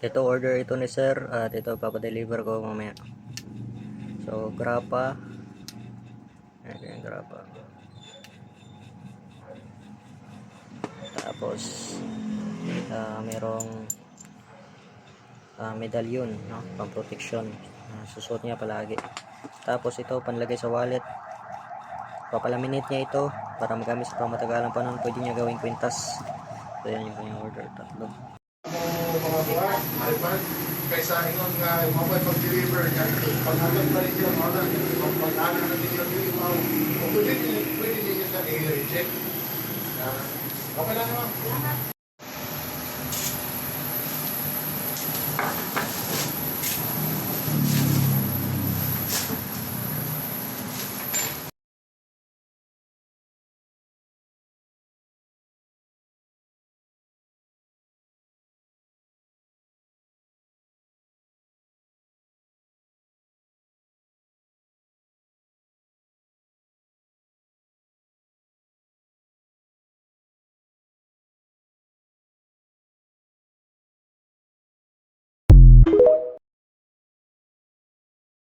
Ito order ito ni sir at ito papadeliver ko mamaya. So, grapa. Ayan yung grapa. Tapos, ah merong ah, medallion, no? pang protection. Ah, susuot niya palagi. Tapos ito, panlagay sa wallet. Papalaminate niya ito para magamit sa pangmatagalang panahon. Pwede niya gawing kwintas. So, yan yung kanyang order. Tatlo. Alpan, kaysa ingon nga mabay pag-deliver niya, pag-agad pa rin siya mga pag-agad na siya yung mga pwede, pwede niya siya i-reject.